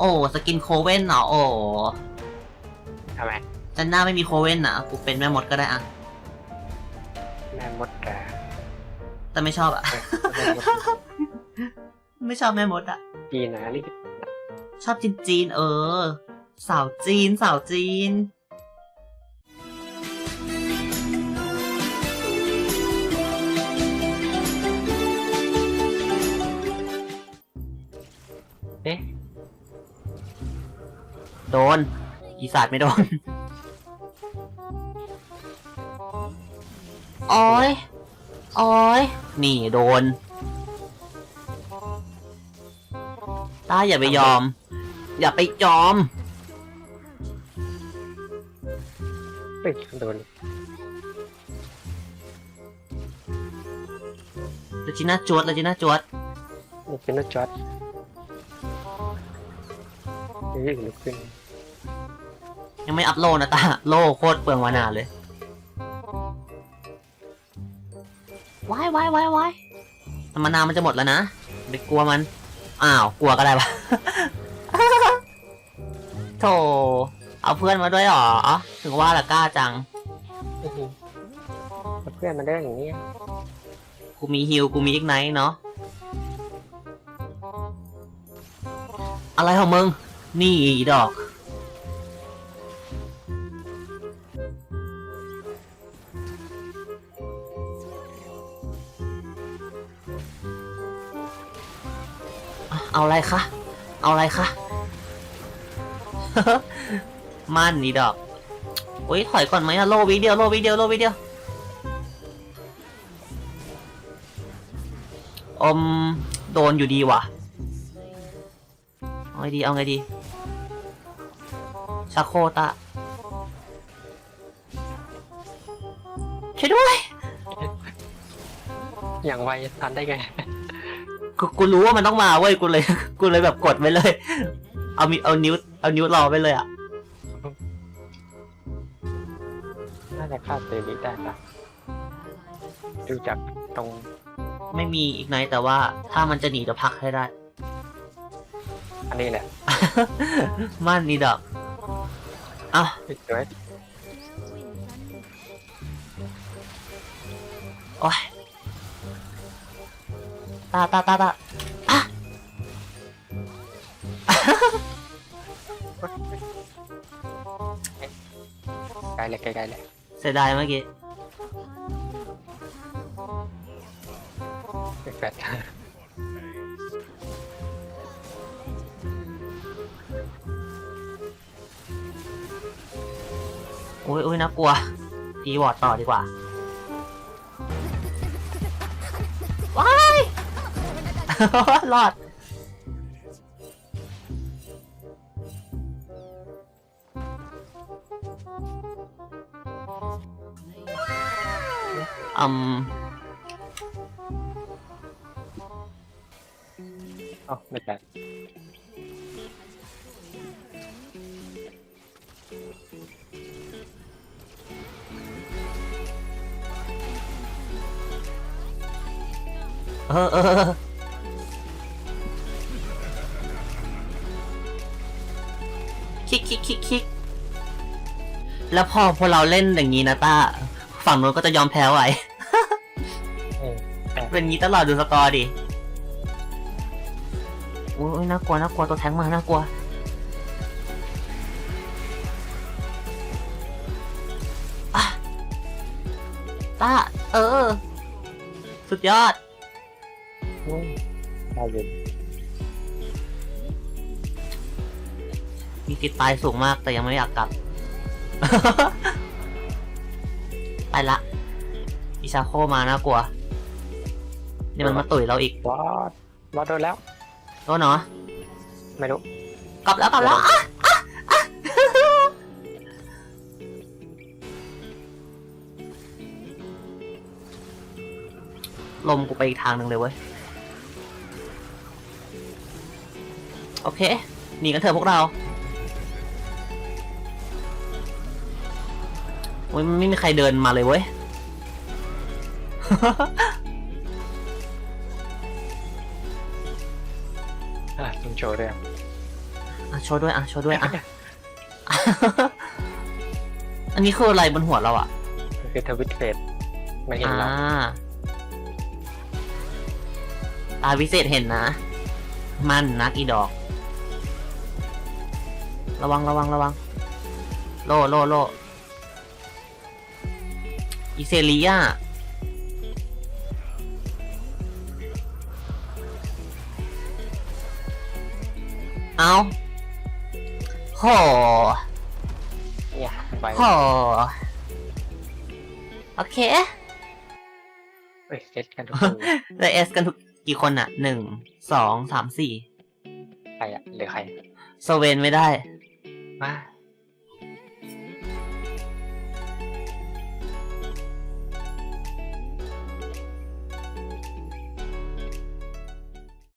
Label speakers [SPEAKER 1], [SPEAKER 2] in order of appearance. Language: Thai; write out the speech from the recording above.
[SPEAKER 1] โอ้สกินโคเว่นเหรอโอ้
[SPEAKER 2] ทำไม
[SPEAKER 1] จันหน้าไม่มีโคเว่นอะกูเป็นแม่มดก็ได้อะ
[SPEAKER 2] แม่มดแก
[SPEAKER 1] แต่ไม่ชอบอะ
[SPEAKER 2] แม่มด
[SPEAKER 1] ไม่ชอบแม่มดอะ
[SPEAKER 2] จีนนะลิ
[SPEAKER 1] ชอบจีนจีนๆเออ สาวจีนสาวจีน โดน อีสาดไม่โดน โอ้ยโอ้ยนี่โดน ต้าอย่าไปยอม อย่าไปยอม
[SPEAKER 2] เฮ้ยโดน
[SPEAKER 1] เลจิน่าจวดเลจิน่าจวด
[SPEAKER 2] นี่เป็นรถจอดยืดลุกขึ้น
[SPEAKER 1] ยังไม่อัพโลนะตาโลโคตรเปลืองวานาเลยว้ายว้ายว้ายว้ายมานาวมันจะหมดแล้วนะไปกลัวมัน อ้าว กลัวก็ได้ปะโธ่เอาเพื่อนมาด้วยเหรอ ถึงว่าละกล้าจัง
[SPEAKER 2] อื้อหือเพื่อนมันได้อย่างนี้
[SPEAKER 1] กูมีฮิลกูมีอีกไนท์เนาะ อะไรของมึง นี่อีดอก เอาอะไรคะ เอาอะไรคะ มั่นนี่ดอกโอ้ยถอยก่อนไหมอะโลวิเดียวโลวิเดียวโลวิเดียวอมโดนอยู่ดีว่ะเอาไงดีเอาไงดีชาโคตะช่วยด้วย
[SPEAKER 2] อย่างไวทันได้ไง
[SPEAKER 1] กูกูรู้ว่ามันต้องมาเว้ยกูเลย กูเลยแบบกดไว้เลย เอามีเอานิ้วเอานิ้วรอไว้เลยอะ
[SPEAKER 2] น่าจะฆ่าเซริได้ปะดูจากตรง
[SPEAKER 1] ไม่มีอีกไหนแต่ว่าถ้ามันจะหนีจะพักให้ได้
[SPEAKER 2] อันนี้แหละ
[SPEAKER 1] มั่นนี่ดอกอ้าว
[SPEAKER 2] สวย
[SPEAKER 1] โอ้ย ตาตาตาตาอะ
[SPEAKER 2] ไกลเลยไกลๆเลย
[SPEAKER 1] เสียดายเมื่อกี้
[SPEAKER 2] แฟด
[SPEAKER 1] โอ้ยโอ้ยน่ากลัวตีวอร์ดต่อดีกว่า รอด อืม
[SPEAKER 2] อ๋อไม่ใช่
[SPEAKER 1] เออเออเออ คลิกคลิกคลิกคลิกแล้วพอพอเราเล่นอย่างนี้นะต้าฝั่งนู้นก็จะยอมแพ้ไหว
[SPEAKER 2] เออ
[SPEAKER 1] เป็นงี้ตลอดดูสกอร์ดิโอ้ยน่ากลัวน่ากลัวตัวแทงมาน่ากลัว อะต้าเออ สุดยอด
[SPEAKER 2] อืมได้อยู่
[SPEAKER 1] มีติดตายสูงมากแต่ยังไม่อยากกลับ ไปละ อิชาโคมาน่ากลัว นี่มันมาตุ๋ยเราอีก
[SPEAKER 2] วอดวอดโดนแล้ว
[SPEAKER 1] โทษเนาะ
[SPEAKER 2] ไม่รู้
[SPEAKER 1] กลับแล้วกลับแล้วอะอะอะลมกูไปอีกทางหนึ่งเลยเว้ย โอเคหนีกันเถอะพวกเรา โอ้ยไม่มีใครเดินมาเลยเว้ย
[SPEAKER 2] อะต้องโชว์ด้วยอะ
[SPEAKER 1] อะโชว์ด้วยอะโชว์ด้วยอะ อันนี้คืออะไรบนหัวเราอะ
[SPEAKER 2] คือทวิตเฟสมันเห็น
[SPEAKER 1] อ่า
[SPEAKER 2] เรา
[SPEAKER 1] ตาวิเศษเห็นนะ มันนักอีดอก ระวังระวังระวัง โลโลโล อีเซเลียเอาโห
[SPEAKER 2] เนี่ยไป
[SPEAKER 1] โหโอเค
[SPEAKER 2] เอ้ยเซตกันทุกคน
[SPEAKER 1] ได้เอสกันทุกกี่คนอะหนึ่ง สอง สาม สี่
[SPEAKER 2] ใครอะหรือใคร
[SPEAKER 1] โซเวนไม่ได้
[SPEAKER 2] มา